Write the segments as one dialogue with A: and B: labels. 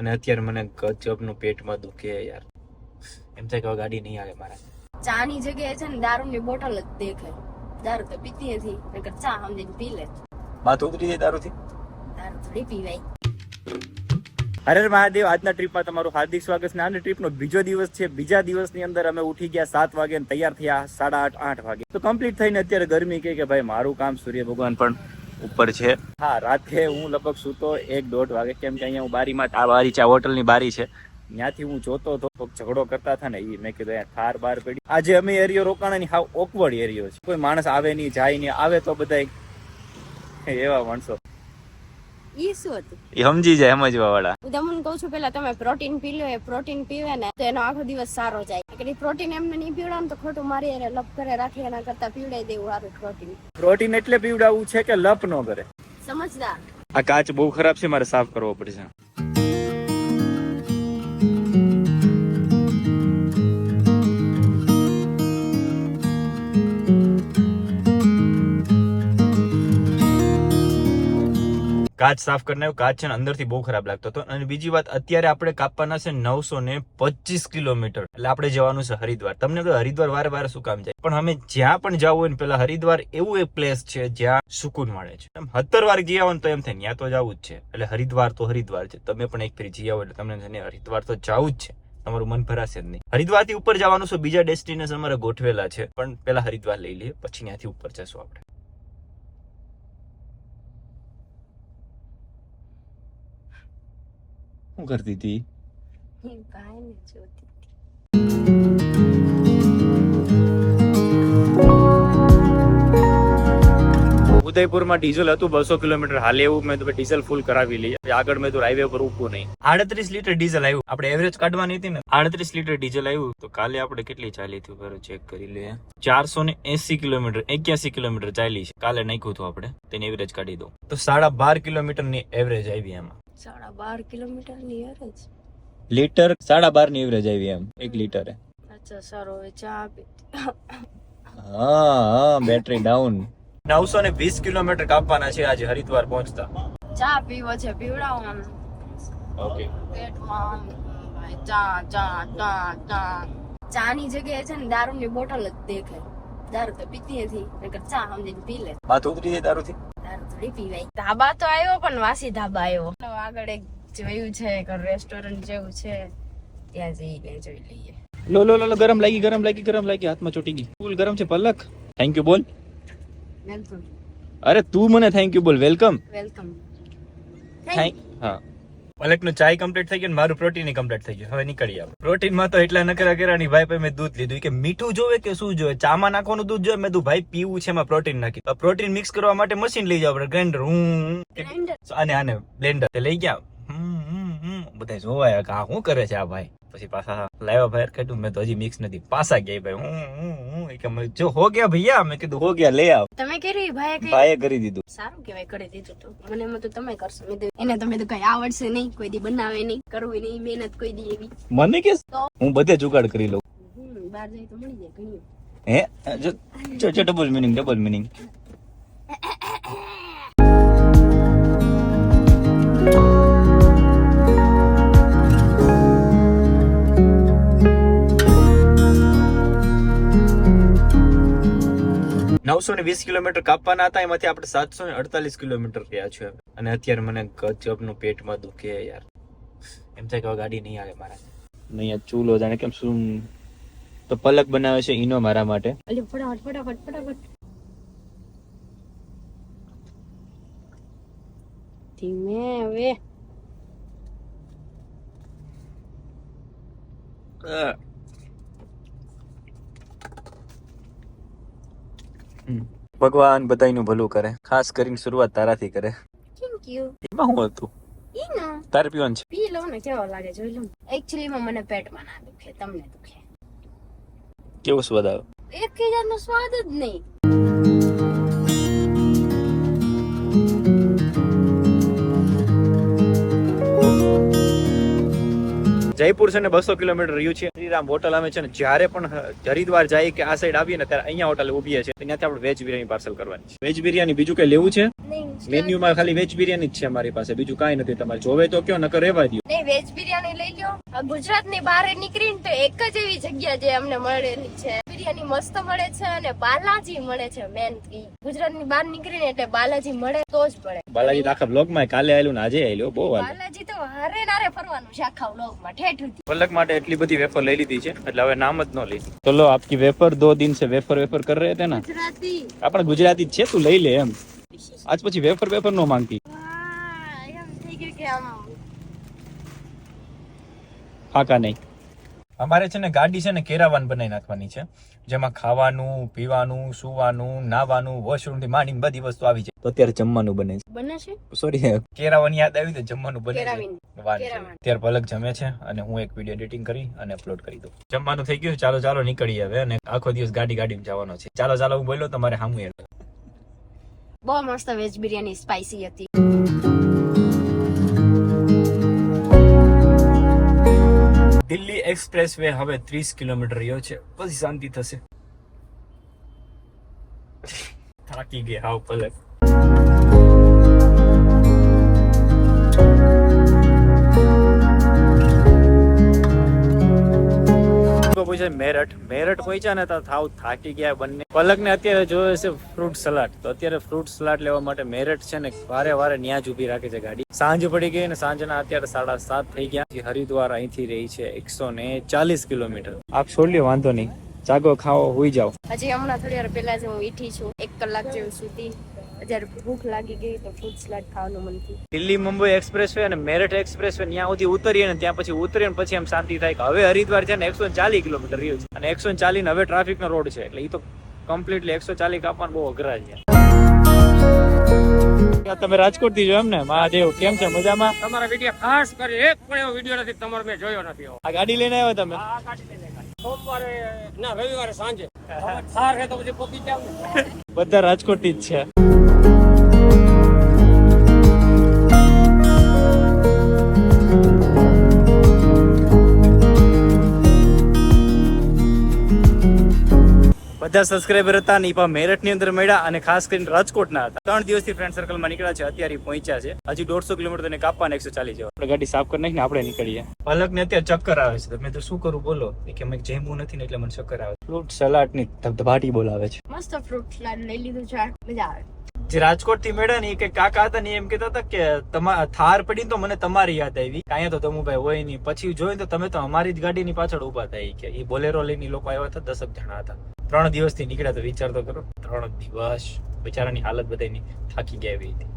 A: અને અત્યારે મને ગજબનું પેટમાં દુખે યાર. એમ થાય કે ગાડી નહીં આવે મારા.
B: ચાની જગ્યાએ છે ને દારૂની બોટલ જ દેખે દારૂ તો પીતી નથી નકર ચા સમજીને પી લે.
A: માથું ઉતરી જાય દારૂથી?
B: દારૂ થોડી પીવાય.
A: હરે મહાદેવ આજના ટ્રીપમાં તમારું હાર્દિક સ્વાગત છે આજના ટ્રીપનો બીજો દિવસ છે. બીજા દિવસની અંદર અમે ઉઠી ગયા સાત વાગે અને તૈયાર થયા સાડા આઠ આઠ વાગે. તો કમ્પ્લીટ થઈને અત્યારે ગરમી કહે કે ભાઈ મારું કામ સૂર્ય ભગવાન પણ ઉપર છે. હા રાતે હું લગભગ સૂતો એક દોઢ વાગે કેમ કે અહીંયા હું બારીમાં આ બારી છે આ હોટલની બારી છે. ત્યાંથી હું જોતો હતો ઝઘડો કરતા હતા ને એ મેં કીધું અહીંયા થાર બાર પડી. આજે અમે એરિયો રોકાણા ની હાવ ઓકવર્ડ એરિયો છે. કોઈ માણસ આવે નહીં જાય નહીં આવે તો બધા એવા માણસો.
B: ઈ શું હતું?
A: એ સમજી જાય સમજવા વાળા
B: હું તમને કહું છું પેલા તમે પ્રોટીન પી લો એ પ્રોટીન પીવે ને તો એનો આખો દિવસ સારો જાય. કે પ્રોટીન એમને નહીં પીવડાવ તો ખોટું મારી એને લપ કરે રાખી એના કરતા પીવડાવી દેવું સારું પ્રોટીન.
A: પ્રોટીન એટલે પીવડાવવું છે કે લપ ન કરે?
B: સમજદાર.
A: આ કાચ બહુ ખરાબ છે મારે સાફ કરવો પડશે. કાચ સાફ કરી નાખ્યો. કાચ છે ને અંદરથી બહુ ખરાબ લાગતો હતો. અને બીજી વાત, અત્યારે આપણે કાપવાના છે નવસો ને પચીસ કિલોમીટર. એટલે આપણે જવાનું છે હરિદ્વાર. તમને હરિદ્વાર વારે વારે શું કામ જાય? પણ અમે જ્યાં પણ જવું હોય ને, પેલા હરિદ્વાર એવું એક પ્લેસ છે જ્યાં સુકૂન મળે છે. એમ સત્તર વાર ગયા હોય તો એમ થાય ત્યાં તો જવું જ છે. એટલે હરિદ્વાર તો હરિદ્વાર છે. તમે પણ એક ફેરી જઈ આવો એટલે તમને હરિદ્વાર તો જવું જ છે. તમારું મન ભરાશે જ નહીં. હરિદ્વારથી ઉપર જવાનું છે, બીજા ડેસ્ટિનેશન અમારે ગોઠવેલા છે. પણ પેલા હરિદ્વાર લઈ લઈએ, પછી ત્યાંથી ઉપર જશું આપણે. શું કરતી હતી ઉદયપુરમાં ડીઝલ હતું બસો કિલોમીટર હાલે એવું મેં તો ડીઝલ ફૂલ કરાવી લઈ આગળ મેં તો હાઈવે પર ઉભું નહીં. આડત્રીસ લીટર ડીઝલ આવ્યું. આપણે એવરેજ કાઢવાની હતી ને. આડત્રીસ લીટર ડીઝલ આવ્યું. તો કાલે આપણે કેટલી ચાલી હતી બરો ચેક કરી લઈએ. ચારસો ને એસી કિલોમીટર, એક્યાસી કિલોમીટર ચાલી છે. કાલે નાખ્યું હતું આપણે. તેની એવરેજ કાઢી દો તો સાડા બાર કિલોમીટરની એવરેજ આવી એમાં.
B: સાડા બાર કિલોમીટરની એવરેજ
A: લીટર સાડા બારની એવરેજ આવી એમ એક લીટરે.
B: અચ્છા સારો હવે ચા
A: હા હા બેટરી ડાઉન નવસો ને વીસ કિલોમીટર કાપવાના છે આજે હરિદ્વાર પહોંચતા.
B: ચા પીવો છે પીવડાવવાનું
A: ઓકે.
B: પેટમાં ચા ચા ચા ચા. ચાની જગ્યાએ છે ને દારૂની બોટલ જ દેખાય. દારૂ તો પીતી નથી નકર ચા સમજીને પી લે.
A: માથું ઉતરી જાય તારુંથી
B: દારૂ થોડી પીવાય. ધાબા તો આવ્યો પણ વાસી ધાબા આવ્યો. આગળ એક જોયું છે એક રેસ્ટોરન્ટ જેવું છે. ત્યાં જઈને જોઈ લઈએ.
A: લો લો લો લો, ગરમ લાગી ગરમ લાગી ગરમ લાગી. હાથમાં ચોટી ગઈ. ફૂલ ગરમ છે પલક. થેન્ક યુ બોલ.
B: વેલકમ
A: અરે તું મને થેન્ક યુ બોલ. વેલકમ
B: વેલકમ
A: થેન્ક હા. પલકનું ચાય કમ્પ્લીટ થઈ ગયું મારું પ્રોટીન કમ્પ્લીટ થઈ ગયું. હવે નીકળી આવે. પ્રોટીનમાં તો એટલા નકરા કર્યા ભાઈ ભાઈ મેં દૂધ લીધું. કે મીઠું જોવે કે શું જોવે? ચામાં નાખવાનું દૂધ જોવે? મેં તું ભાઈ પીવું છે એમાં પ્રોટીન નાખી. પ્રોટીન મિક્સ કરવા માટે મશીન લઈ જાવ આપણે ગ્રાઇન્ડર હું આને આને બ્લેન્ડર લઈ ગયા. હમ, હમ, હમ. બધા જોવાય કે આ શું કરે છે આ ભાઈ? પછી પાછા લાવ્યા ભાઈ કાઢ્યું મેં તો હજી મિક્સ નથી. પાછા ગયા ભાઈ. હું કે મેં જો હો ગયા ભૈયા મેં કીધું હો ગયા લઈ આવ.
B: તમે કરી ભાઈ ભાઈ
A: ભાઈએ કરી દીધું.
B: સારું કેવાય કરી દીધું તો. મને એમાં તો તમે કરશો. મેં એને તમે તો કઈ આવડશે નહીં. કોઈ દી બનાવે નહીં કરવું નહીં મહેનત કોઈ દી એવી.
A: મને કે? હું બધે જુગાડ કરી લઉં.
B: બહાર જાય તો મળી જાય ઘણી
A: હે? જો જો ડબલ મિનિંગ ડબલ મિનિંગ નવસો ને વીસ કિલોમીટર કાપવાના હતા. એમાંથી આપણે સાતસો ને અડતાલીસ કિલોમીટર ગયા છે અને અત્યારે મને ગજબનું પેટમાં દુખે યાર. એમ થાય કે ગાડી નહીં આવે મારા. નહીં ચૂલો જાણે કેમ શું તો પલક બનાવે છે ઈનો મારા માટે.
B: ફટાફટ ફટાફટ ફટાફટ. ધીમે હવે.
A: ભગવાન બધાયનું ભલું કરે. ખાસ કરીને શરૂઆત તારાથી કરે.
B: થેન્ક યુ
A: એમાં હું હતું?
B: ઈનો? ના
A: તારે પીવાનું છે?
B: પી લો ને કેવો લાગે? જોઈ લો. એક્ચ્યુઅલી માં મને પેટમાં ના દુખે તમને દુખે.
A: કેવો સ્વાદ આવે
B: એક હજાર નો સ્વાદ જ નહીં.
A: જયપુર છે ને બસો કિલોમીટર રહ્યું છે. શ્રીરામ હોટલ અમે છે ને જ્યારે પણ હરિદ્વાર જાય કે આ સાઈડ આવીએ ને ત્યારે અહીંયા હોટલ ઊભી છે ત્યાંથી આપણે વેજ બિરયાની પાર્સલ કરવાની છે. વેજ બિરયાની બીજું કઈ લેવું છે?
B: નહીં
A: મેન્યુમાં ખાલી વેજ બિરયાની જ છે અમારી પાસે. બીજું કાંઈ નથી તમારે. જોવે તો કયો નકર રહેવા દો
B: નહીં વેજ બિરયાની લઈ લ્યો. ગુજરાત ગુજરાતની બહાર નીકળીને તો એક જ એવી જગ્યા જે અમને મળેલી છે. બિરયાની મસ્ત મળે છે અને બાલાજી મળે છે મેન ગુજરાતની બહાર નીકળીને એટલે બાલાજી મળે તો જ પડે
A: બાલાજી તો આખા બ્લોગમાં કાલે આવેલું ને આજે આવેલું બહુ
B: બાલાજી તો હારે નારે ફરવાનું છે આખા વ્લોગમાં ઠેઠ
A: પલક માટે એટલી બધી વેફર લઈ લીધી છે એટલે હવે નામ જ ન લઈ તો લો આપકી વેફર દો દિન સે વેફર વેફર કર રહે થે ને.
B: ગુજરાતી.
A: આપણે ગુજરાતી જ છે તું લઈ લે એમ. આજ પછી વેફર વેફર નો માંગતી.
B: હા એમ થઈ ગયું કે આમ.
A: નહીં. અમારે છે ને ગાડી છે ને કેરાવાન બનાવી નાખવાની છે જેમાં ખાવાનું પીવાનું સુવાનું નાવાનું વોશરૂમથી માંડીને બધી વસ્તુ આવી જાય. તો અત્યારે જમવાનું બને છે.
B: બને છે?
A: સોરી કેરાવાન યાદ આવી તો જમવાનું બને છે. વાન છે. પલક જમે છે અને હું એક વીડિયો એડિટિંગ કરી અને અપલોડ કરી દઉં. જમવાનું થઈ ગયું ચાલો ચાલો નીકળીએ હવે અને આખો દિવસ ગાડી ગાડીમાં જવાનો છે. ચાલો ચાલો હું બોલ્યો તમારે સામું
B: બહુ મસ્ત વેજ બિરયાની સ્પાઈસી હતી.
A: દિલ્હી એક્સપ્રેસ વે હવે ત્રીસ કિલોમીટર રહ્યો છે. પછી શાંતિ થશે. થાકી ગયા હાવ પલક પૂછે મેરઠ. મેરઠ પહોંચ્યા ને થાવ થાકી ગયા બંને. પલક ને અત્યારે જોવે છે ફ્રૂટ સલાડ તો અત્યારે ફ્રૂટ સલાડ લેવા માટે મેરઠ છે ને વારે વારે ન્યા જ ઊભી રાખે છે ગાડી. સાંજ પડી ગઈ ને સાંજના અત્યારે સાડા સાત થઈ ગયા. હરિદ્વાર અહીંથી રહી છે એકસો ને ચાલીસ કિલોમીટર. આપ છોડ લ્યો, વાંધો નહીં. જાગો, ખાઓ, હુઈ જાઓ.
B: હજી હમણાં થોડી વાર પહેલા જ હું ઈઠી છું. એક કલાક જેવું સુધી. જ્યારે ભૂખ લાગી ગઈ તો ફ્રૂટ સલાડ ખાવાનું મન થયું.
A: દિલ્હી મુંબઈ એક્સપ્રેસ વે અને મેરઠ એક્સપ્રેસ વે ત્યાં સુધી ઉતરીએ ને ત્યાં પછી ઉતરીએ ને પછી એમ શાંતિ થાય કે હવે હરિદ્વાર છે ને એકસો ચાલીસ કિલોમીટર રહ્યું છે. અને એકસો ચાલીસ હવે ટ્રાફિક નો રોડ છે એટલે એ તો કમ્પ્લીટલી એકસો ચાલીસ કાપવાનું બહુ અઘરા છે. તમે રાજકોટથી જો એમ ને મહાદેવ કેમ છે? મજામાં?
C: તમારા વીડિયો ખાસ કરી એક પણ એવો વીડિયો નથી તમારો મેં જોયો નથી
A: આ ગાડી લઈને આવ્યો તમે?
C: આ કાઢી લઈને સોમવારે ના રવિવારે સાંજે. થાર છે તો પછી પહોંચી જાવ
A: બધા રાજકોટથી જ છે. બધા સબસ્ક્રાઈબર હતા ને એ પણ મેરઠની અંદર મળ્યા અને ખાસ કરીને રાજકોટના હતા. ત્રણ દિવસથી ફ્રેન્ડ સર્કલમાં નીકળ્યા છે અત્યારે પહોંચ્યા છે. હજી દોઢસો કિલોમીટર ને કાપવાના એકસો ચાલીસ જવા. આપણે ગાડી સાફ કરી નાખીને આપણે નીકળીએ. પલક ને અત્યારે ચક્કર આવે છે. તમે તો શું કરું બોલો? કે મેં જેમું નથી ને એટલે મને ચક્કર આવે ફ્રૂટ સલાડની ધબધબાટી બોલાવે છે.
B: મસ્ત ફ્રૂટ સલાડ લઈ લીધું છે. મજા આવે.
A: જે રાજકોટથી મેળા ને કે કાકા હતા ને એમ કેતા હતા કે થાર પડી તો મને તમારી યાદ આવી. અહીંયા તો તમુભાઈ હોય નહીં. પછી જોયું તો તમે તો અમારી જ ગાડીની પાછળ ઊભા થાય કે. એ બોલેરો લઈને લોકો આવ્યા હતા દસક જણા હતા. ત્રણ દિવસથી નીકળ્યા તો વિચાર તો કરો ત્રણ દિવસ બિચારાની હાલત બધાની થાકી ગયા એવી હતી.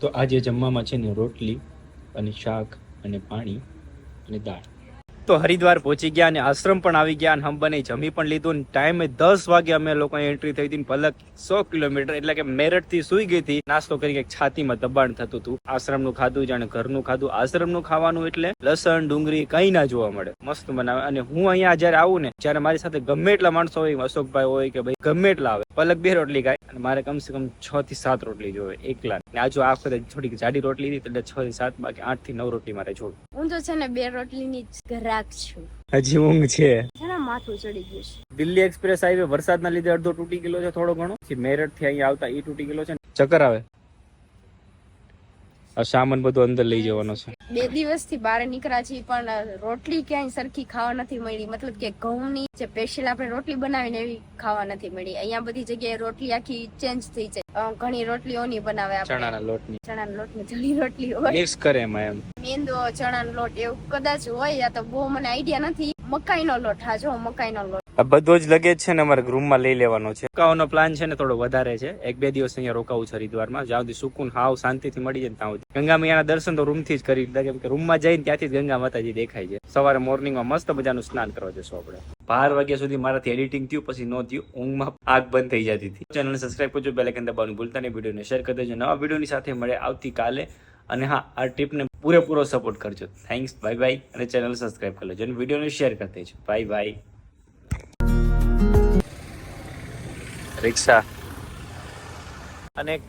A: તો આજે જમવામાં છે ને રોટલી અને શાક અને પાણી અને દાળ. તો હરિદ્વાર પહોંચી ગયા અને આશ્રમ પણ આવી ગયા અને હંબને જમી પણ લીધું અને ટાઈમે દસ વાગે અમે લોકો એન્ટ્રી થઈ હતી ને પલક સો કિલોમીટર એટલે કે મેરઠથી સુઈ ગઈ હતી. નાસ્તો કરી છાતીમાં દબાણ થતું હતું. આશ્રમનું ખાધું જાણે ઘરનું ખાધું. આશ્રમનું ખાવાનું એટલે લસણ, ડુંગળી કઈ ના જોવા મળે. મસ્ત બનાવે. અને હું અહીંયા જયારે આવું ને, જ્યારે મારી સાથે ગમે એટલા માણસો હોય, અશોકભાઈ હોય કે ભાઈ, ગમે એટલા આવે, પલક બે રોટલી ખાય અને મારે કમસે કમ છ થી સાત રોટલી જોવે એકલા. ને આજુ આ વખતે થોડીક જાડી રોટલી હતી એટલે છ થી સાત, બાકી આઠથી નવ રોટલી મારે જોવે.
B: હું તો છે ને બે રોટલીની જ ગ્રાહક છું.
A: હજી ઊંઘ છે.
B: છે માથું ચડી ગયું છે?
A: દિલ્હી એક્સપ્રેસ હાઈવે વરસાદના લીધે અડધો તૂટી ગયેલો છે થોડો ઘણો. મેરઠથી અહીંયા આવતા એ તૂટી ગયેલો છે. ને ચક્કર આવે. સામાન બધું અંદર લઈ જવાનો છે.
B: બે દિવસથી બહાર નીકળ્યા છીએ પણ રોટલી ક્યાંય સરખી ખાવા નથી મળી. મતલબ કે ઘઉંની જે સ્પેશિયલ આપણે રોટલી બનાવીને એવી ખાવા નથી મળી. અહીંયા બધી જગ્યાએ રોટલી આખી ચેન્જ થઈ જાય. ઘણી ઘણી રોટલીઓની બનાવે
A: ચણાના લોટની.
B: ચણાના લોટની ઘણી રોટલી હોય.
A: મિક્સ કરે એમાં એમ.
B: મેંદો ચણાનો લોટ એવું કદાચ હોય યા તો બહુ મને આઈડિયા નથી. મકાઈનો લોટ હા જો મકાઈનો લોટ.
A: બધો જ લગેજ છે ને અમારે રૂમમાં લઈ લેવાનો છે. રોકાવાનો પ્લાન છે ને થોડો વધારે છે. એક બે દિવસ અહીંયા રોકાવું છે હરિદ્વારમાં. જ્યાં સુધી સુકૂન, હાવ શાંતિથી મળી જાય ત્યાં સુધી. ગંગા મૈયાના દર્શન તો રૂમથી જ કરી દીધા કેમ કે રૂમમાં જઈને ત્યાંથી જ ગંગા માતાજી દેખાય છે. સવારે મોર્નિંગમાં મસ્ત મજાનું સ્નાન કરવા જશું આપણે. બાર વાગ્યા સુધી મારાથી એડિટિંગ થયું, પછી ન થયું. ઊંઘમાં આગ બંધ થઈ જતી હતી. ચેનલને સબસ્ક્રાઇબ કરજો બેલ આઇકન દબાવવાનું ભૂલતા નહીં. વિડીયોને શેર કરી દેજો. નવા વિડીયોની સાથે મળે આવતીકાલે. અને હા, આ ટ્રીપને પૂરેપૂરો સપોર્ટ કરજો. થેન્ક્સ બાય બાય અને ચેનલ સબસ્ક્રાઇબ કરી લેજો. અને વિડીયોને શેર કરી દેજો. બાય બાય રિક્ષા. અને